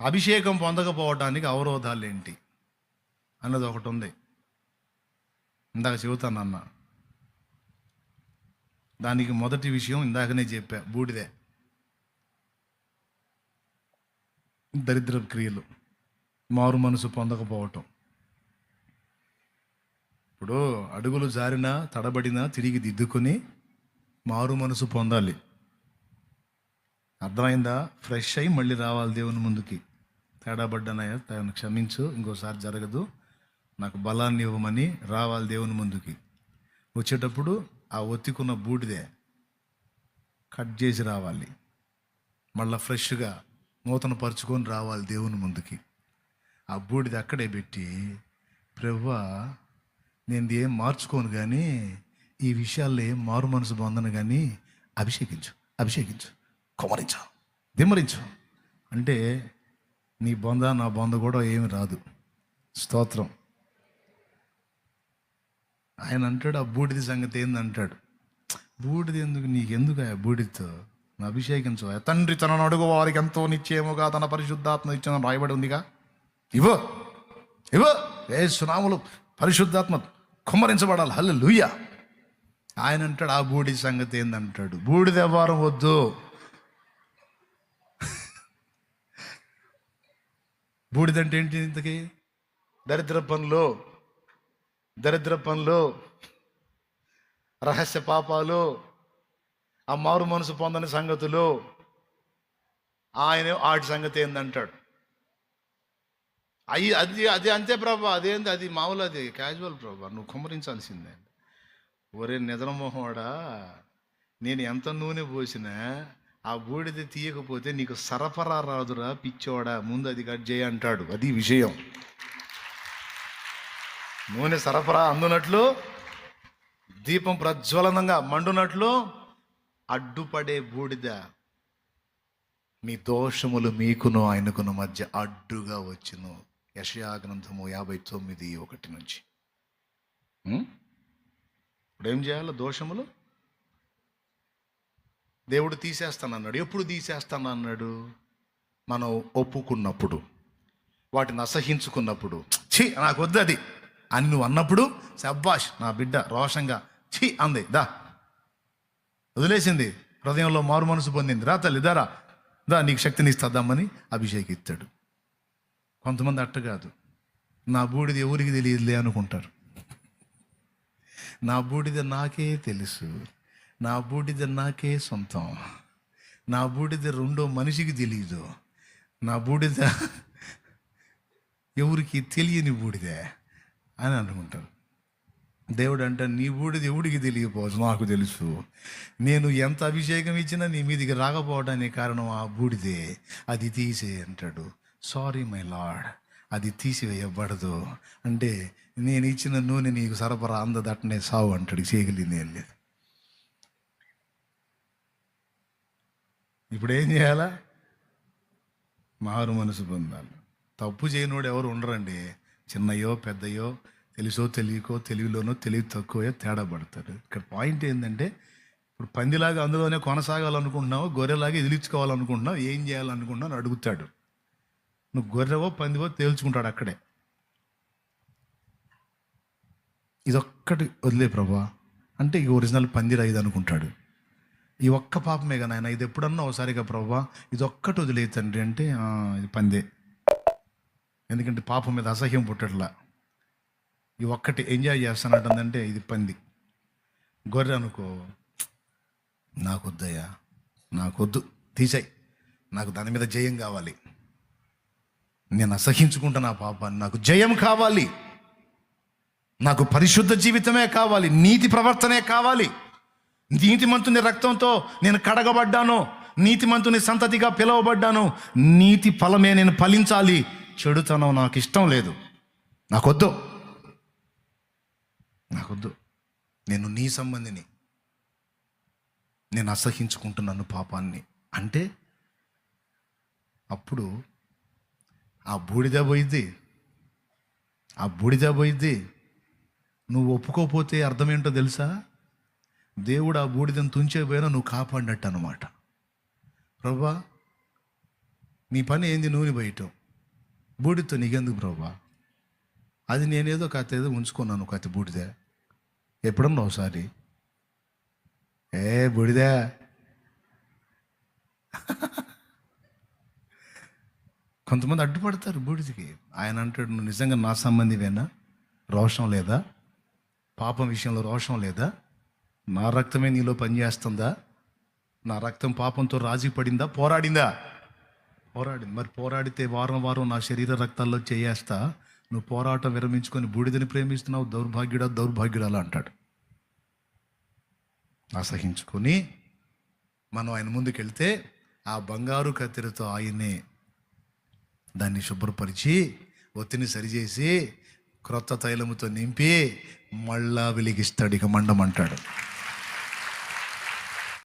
అభిషేకం పొందకపోవటానికి అవరోధాలు ఏంటి అన్నది ఒకటి ఉంది ఇందాక చెబుతానన్న దానికి మొదటి విషయం ఇందాకనే చెప్పా బూడిదే. దరిద్ర క్రియలు మారు మనసు పొందకపోవటం. ఇప్పుడు అడుగులు జారినా తడబడినా తిరిగి దిద్దుకొని మారు మనసు పొందాలి. అర్థమైందా? ఫ్రెష్ అయి మళ్ళీ రావాలి దేవుని ముందుకి. తేడాబడ్డానయ్యా. తను క్షమించు ఇంకోసారి జరగదు. నాకు బలాన్ని ఇవ్వమని రావాలి దేవుని ముందుకి. వచ్చేటప్పుడు ఆ ఒత్తికున్న బూడిదే కట్ చేసి రావాలి. మళ్ళీ ఫ్రెష్గా నూతన పరుచుకొని రావాలి దేవుని ముందుకి. ఆ బూడిద అక్కడే పెట్టి ప్రవ్వా నేను ఏం మార్చుకోను కానీ ఈ విషయాల్లో ఏం మారు మనసు పొందను కానీ అభిషేకించు అభిషేకించు కుమరించు దిమ్మరించు. అంటే నీ బొంద నా బొంద కూడా ఏమి రాదు. స్తోత్రం. ఆయన అంటాడు ఆ బూడిది సంగతి ఏందంటాడు బూడిది ఎందుకు నీకెందుకు ఆ బూడితో నా అభిషేకించు. తండ్రి తనను అడుగు వారికి ఎంతో నిశ్చయముగా తన పరిశుద్ధాత్మ ఇచ్చిన రాయబడి ఉందిగా. ఇవో ఇవో ఏ సునాములు పరిశుద్ధాత్మ కుమ్మరించబడాలి. హల్లు లూయ ఆయన అంటాడు ఆ బూడిద సంగతి ఏందంటాడు బూడిద వ్యవహారం వద్దు. బూడిదంటే ఏంటి ఇంతకి? దరిద్ర పనులు దరిద్ర పనులు రహస్య పాపాలు ఆ మారు మనసు పొందని సంగతులు ఆయన ఆటి సంగతి ఏందంటాడు. అయ్యి అది అది అంతే ప్రభా అదేంది అది మామూలు అది క్యాజువల్ ప్రభా నువ్వు కుమ్మరించాల్సిందే. ఒరే నిద్రమోహవాడా నేను ఎంత నూనె పోసినా ఆ బూడిద తీయకపోతే నీకు సరఫరా రాదురా పిచ్చోడా ముందు అది కట్ చేయ అంటాడు. అది విషయం నూనె సరఫరా అందునట్లు దీపం ప్రజ్వలనంగా మండునట్లు అడ్డుపడే బూడిద మీ దోషములు మీకును ఆయనకును మధ్య అడ్డుగా వచ్చును. యషయా గ్రంథము యాభై తొమ్మిది ఒకటి నుంచి? ఇప్పుడు ఏం చేయాలి? దోషములు? దేవుడు తీసేస్తానన్నాడు. ఎప్పుడు తీసేస్తానన్నాడు? మనం ఒప్పుకున్నప్పుడు వాటిని అసహించుకున్నప్పుడు. ఛీ నాకు వద్దు అది. అని నువ్వు అన్నప్పుడు సబ్బాష్ నా బిడ్డ రోషంగా ఛీ అంది. దా. వదిలేసింది. హృదయంలో మారు మనసు పొందింది. రా తల్లి దారా దా నీకు శక్తిని ఇస్తాదామని అభిషేకిస్తాడు కొంతమంది అట్ట కాదు. నా బూడిద ఎవరికి తెలియదులే అనుకుంటారు. నా బూడిద నాకే తెలుసు. నా బూడిద నాకే సొంతం. నా బూడిద రెండో మనిషికి తెలియదు నా బూడిద ఎవరికి తెలియని బూడిదే అని అనుకుంటారు. దేవుడు అంట నీ బూడిద ఎవడికి తెలియకపోవచ్చు నాకు తెలుసు. నేను ఎంత అభిషేకం ఇచ్చినా నీ మీదికి రాకపోవడానికి కారణం ఆ బూడిదే. అది తీసే అంటాడు. సారీ మై లార్డ్ అది తీసివేయబడదు. అంటే నేను ఇచ్చిన నూనె నీకు సరఫరా అందదట్టనే సావు అంటాడు. చేయగలిగింది ఏం లేదు. ఇప్పుడు ఏం చేయాలా? మారు మనసు పొందాలి. తప్పు చేయనోడు ఎవరు ఉండరండి. చిన్నయో పెద్దయో తెలుసో తెలియకో తెలివిలోనో తెలివి తక్కువయో తేడా పడతాడు ఇక్కడ పాయింట్ ఏంటంటే ఇప్పుడు పందిలాగా అందులోనే కొనసాగాలనుకుంటున్నావు? గొర్రెలాగా ఎదిలించుకోవాలనుకుంటున్నావు ఏం చేయాలనుకుంటున్నావు అని అడుగుతాడు. నువ్వు గొర్రెవో పందివో తేల్చుకుంటాడు అక్కడే. ఇదొక్కటి వదిలే ప్రభా. అంటే ఈ ఒరిజినల్ పందిరైదు అనుకుంటాడు. ఈ ఒక్క పాపమే కదా ఆయన ఇది ఎప్పుడన్నా ఒకసారిగా ప్రభా ఇది ఒక్కటి వదిలే తండ్రి అంటే ఇది పందే. ఎందుకంటే పాపం మీద అసహ్యం పుట్టట్లా. ఈ ఒక్కటి ఎంజాయ్ చేస్తానంటుందంటే ఇది పంది. గొర్రె అనుకో నాకొద్దయ్యా నాకొద్దు తీసాయి. నాకు దాని మీద జయం కావాలి. నేను అసహించుకుంటున్నా పాపాన్ని నాకు జయం కావాలి. నాకు పరిశుద్ధ జీవితమే కావాలి నీతి ప్రవర్తనే కావాలి. నీతిమంతుని రక్తంతో నేను కడగబడ్డాను. నీతిమంతుని సంతతిగా పిలువబడ్డాను. నీతి ఫలమే నేను ఫలించాలి. చెడుతనం నాకు ఇష్టం లేదు. నాకొద్దు. నాకొద్దు. నేను నీ సంబంధిని. నేను అసహించుకుంటున్నాను పాపాన్ని. అంటే అప్పుడు ఆ బూడిద పోయిద్ది. ఆ బూడిద పోయిద్ది. నువ్వు ఒప్పుకోపోతే అర్థం ఏంటో తెలుసా? దేవుడు ఆ బూడిదను తుంచేపోయినా నువ్వు కాపాడినట్టు అనమాట ప్రభా నీ పని ఏంది? నూనె బయటం బూడితో నీకెందుకు ప్రభా? అది నేనేదో కథ ఏదో ఉంచుకున్నాను కథ బూడిదే. ఎప్పుడన్నా ఒకసారి. ఏ బూడిదే? కొంతమంది అడ్డుపడతారు బూడిదికి. ఆయన అంటాడు నువ్వు నిజంగా నా సంబంధివేనా? రోషం లేదా? పాపం విషయంలో రోషం లేదా? నా రక్తమే నీలో పనిచేస్తుందా? నా రక్తం పాపంతో రాజీ పడిందా? పోరాడిందా? పోరాడింది. మరి పోరాడితే వారం వారం నా శరీర రక్తాల్లో చేయేస్తా. నువ్వు పోరాటం విరమించుకొని బూడిదని ప్రేమిస్తున్నావు. దౌర్భాగ్యుడా దౌర్భాగ్యుడా అలా అంటాడు అసహించుకొని మనం ఆయన ముందుకెళ్తే ఆ బంగారు కత్తెరతో ఆయనే దాన్ని శుభ్రపరిచి ఒత్తిని సరిచేసి క్రొత్త తైలముతో నింపి మళ్ళా వెలిగిస్తాడు ఇక మండమంటాడు.